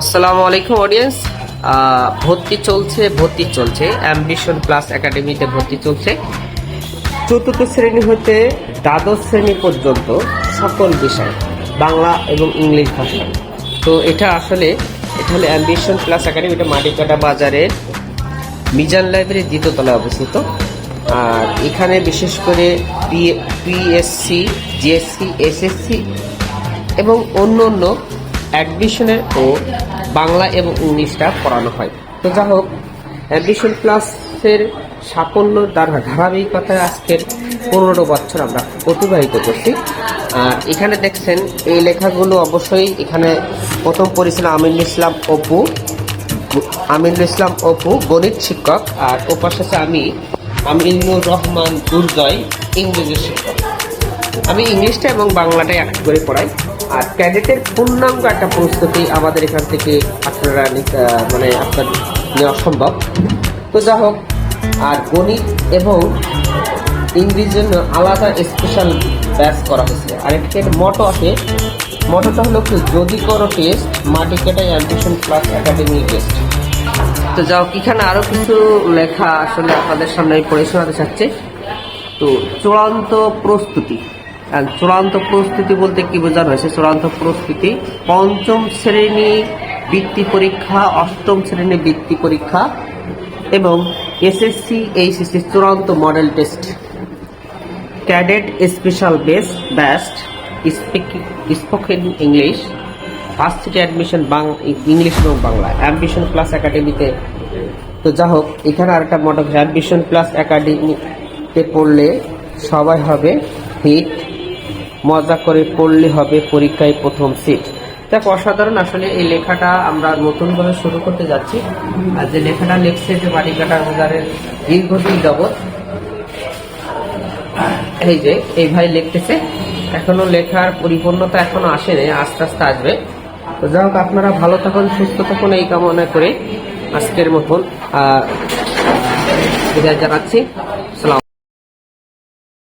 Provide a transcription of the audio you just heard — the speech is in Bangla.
আসসালামু আলাইকুম অডিয়েন্স ভর্তি চলছে ভর্তি চলছে। অ্যাম্বিশন প্লাস একাডেমিতে ভর্তি চলছে। চতুর্থ শ্রেণি হতে দ্বাদশ শ্রেণি পর্যন্ত সকল বিষয়, বাংলা এবং ইংলিশ ভাষায় তো এটা আসলে, এটা হলো অ্যাম্বিশন প্লাস একাডেমি এটা মাটিকাটা বাজারের মিজান লাইব্রেরির দ্বিতীয়তলায় অবস্থিত। আর এখানে বিশেষ করে পিএসসি জিএসসি এসএসসি এবং অন্য অন্য অ্যাডমিশনের ও বাংলা এবং ইংলিশটা পড়ানো হয়। তো যা হোক, অ্যাডমিশন ক্লাসের সাফল্য দ্বারা ধারাবাহিকতায় আজকের পনেরো বছর আমরা অতিবাহিত করছি। আর এখানে দেখছেন, এই লেখাগুলো অবশ্যই এখানে প্রথম পড়েছিল আমিনুল ইসলাম অপু। আমিনুল ইসলাম অপু, গণিত শিক্ষক, আর ও পাশে আছে আমি, আমিনুর রহমান দুর্জয়, ইংরেজি শিক্ষক। আমি ইংলিশটা এবং বাংলাটাই এক করে পড়াই। আর ক্যাডেটের পূর্ণাঙ্গ একটা প্রস্তুতি আমাদের এখান থেকে আপনারা মানে আপনার নেওয়া সম্ভব। তো যা হোক, আর গণিত এবং ইংরেজির জন্য আলাদা স্পেশাল ব্যাচ করা হয়েছে। আর একটা মটো আছে। মটোটা হলো যদি করো টেস্ট মাটি কেটাই অ্যাম্বিশন প্লাস একাডেমি টেস্ট তো যাও এখানে আরও কিছু লেখা আসলে আপনাদের সামনে পড়ে শোনাতে চাচ্ছে। তো চূড়ান্ত প্রস্তুতি। চূড়ান্ত প্রস্তুতি বলতে কি বোঝানো হয়েছে? চূড়ান্ত প্রস্তুতি, পঞ্চম শ্রেণি বৃত্তি পরীক্ষা, অষ্টম শ্রেণি বৃত্তি পরীক্ষা এবং এসএসসি, এইচএসসি চূড়ান্ত model test. Cadet special base, best spoken English varsity admission English এবং বাংলা। অ্যাম্বিশন প্লাস একাডেমিতে। তো যা হোক, এখানে আরেকটা মডেল অ্যাম্বিশন প্লাস একাডেমিতে পড়লে সবাই হবে হিট। মজা করে পড়লে হবে পরীক্ষায় প্রথম সিট দেখ, অসাধারণ আসলে এই লেখাটা আমরা নতুন নতুনভাবে শুরু করতে যাচ্ছি। আর যে লেখাটা লিখছে যে বাড়িকাটা বাজারের দীর্ঘদিন যাবৎ, এই যে, এই ভাই লিখতেছে, এখনও লেখার পরিপূর্ণতা এখনও আসেনি, আস্তে আস্তে আসবে। তো যাই হোক, আপনারা ভালো থাকুন, সুস্থ থাকুন, এই কামনা করে আজকের মতন বিদায় জানাচ্ছি।